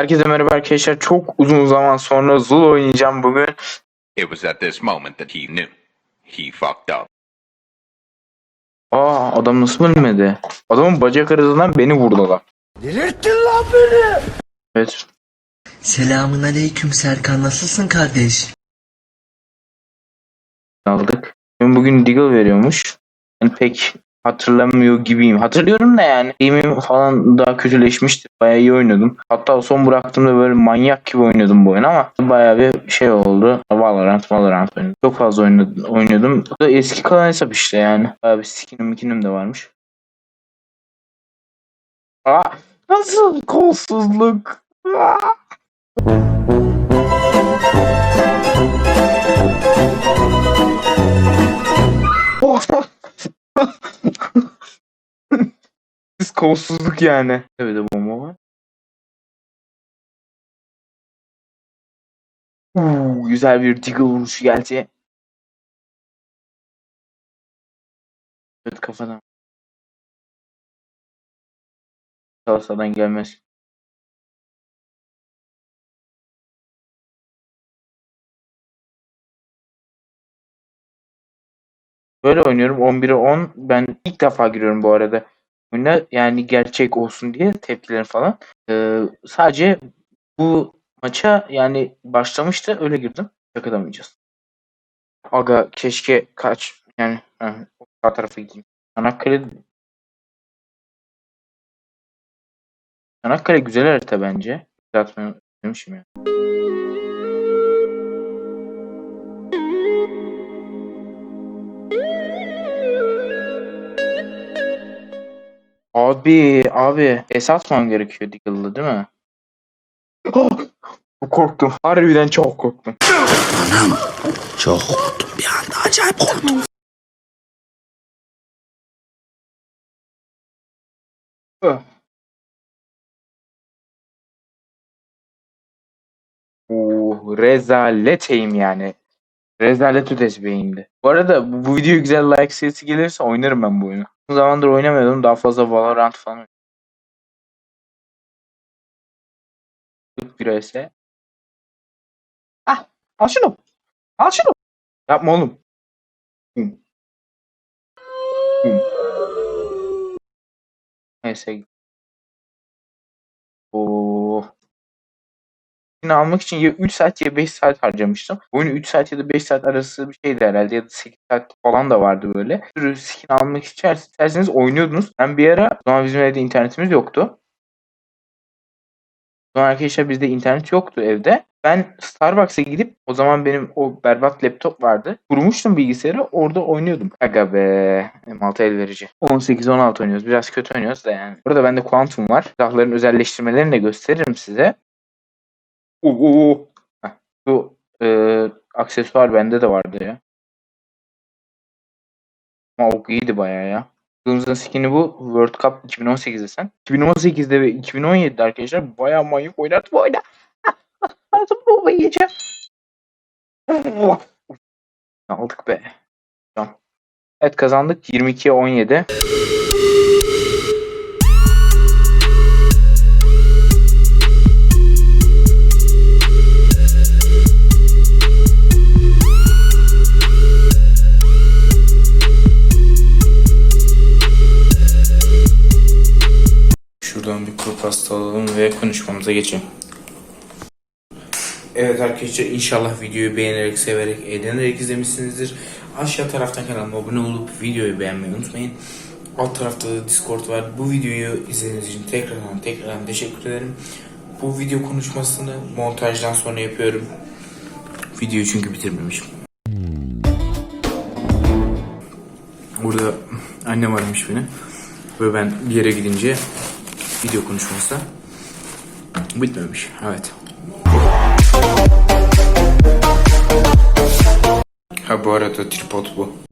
Herkese merhaba arkadaşlar. Çok uzun zaman sonra Zul oynayacağım bugün. It was at this moment that he knew. He fucked up. Aa adam nasıl ölmedi? Adamın bacak arasından beni vurdular. Delirttin lan beni. Evet. Selamun aleyküm Serkan nasılsın kardeş? aldık. Ben bugün Deagle veriyormuş. Yani pek hatırlamıyor gibiyim. Hatırlıyorum da yani. Eğimim falan daha kötüleşmişti. Bayağı iyi oynadım. Hatta son bıraktığımda böyle manyak gibi oynadım bu oyunu ama bayağı bir şey oldu. Valorant, Valorant oynadım. Çok fazla oynadım. oynuyordum. Bu da eski kalan hesap işte yani. Bayağı bir skinim mikinim de varmış. Aa, nasıl kolsuzluk? Aa! kolsuzluk yani. Evet de bomba var. Uuu, güzel bir Deagle vuruşu geldi. Evet kafadan. Salasadan gelmez. Böyle oynuyorum 11'e 10. Ben ilk defa giriyorum bu arada. Oyuna yani gerçek olsun diye tepkilerim falan. Ee, sadece bu maça yani başlamıştı öyle girdim. Yakalamayacağız. Aga keşke kaç yani heh, sağ tarafa gideyim. Çanakkale Çanakkale güzel harita bence. Zaten demişim ya. Abi, abi esas atmam gerekiyor Deagle'lı değil mi? Oh, korktum. Harbiden çok korktum. Anam çok korktum bir anda acayip korktum. Oo, rezaleteyim yani. Rezalet ötesi beyinde. Bu arada bu, bu video güzel like sayısı gelirse oynarım ben bu oyunu. Uzun zamandır oynamıyordum. Daha fazla Valorant falan bir ise. Ah, al şunu. Al şunu. Yapma oğlum. Hum. Hum. Neyse. Oo. Almak için ya 3 saat ya 5 saat harcamıştım. Oyunu 3 saat ya da 5 saat arası bir şeydi herhalde ya da 8 saat falan da vardı böyle. Bir sürü skin almak ister- isterseniz oynuyordunuz. Ben bir ara, o zaman bizim evde internetimiz yoktu. O zaman arkadaşlar bizde internet yoktu evde. Ben Starbucks'a gidip o zaman benim o berbat laptop vardı. Kurmuştum bilgisayarı orada oynuyordum. Aga be. M6 el verici. 18-16 oynuyoruz. Biraz kötü oynuyoruz da yani. Burada bende Quantum var. Silahların özelleştirmelerini de gösteririm size. Oo, oo. Heh, Bu e, aksesuar bende de vardı ya. Ama o iyiydi bayağı ya. Kırmızı skin'i bu World Cup 2018'de sen. 2018'de ve 2017'de arkadaşlar bayağı manyak oynadı bu oyuna. Ağzım bomba yiyeceğim. Aldık be. Evet kazandık 22'ye 17. Pasta alalım ve konuşmamıza geçelim. Evet arkadaşlar inşallah videoyu beğenerek, severek, eğlenerek izlemişsinizdir. Aşağı taraftan kanalıma abone olup videoyu beğenmeyi unutmayın. Alt tarafta da Discord var. Bu videoyu izlediğiniz için tekrardan tekrardan teşekkür ederim. Bu video konuşmasını montajdan sonra yapıyorum. Videoyu çünkü bitirmemişim. Burada annem aramış beni. Ve ben bir yere gidince video konuşması bitmemiş. Evet. Ha bu arada tripod bu.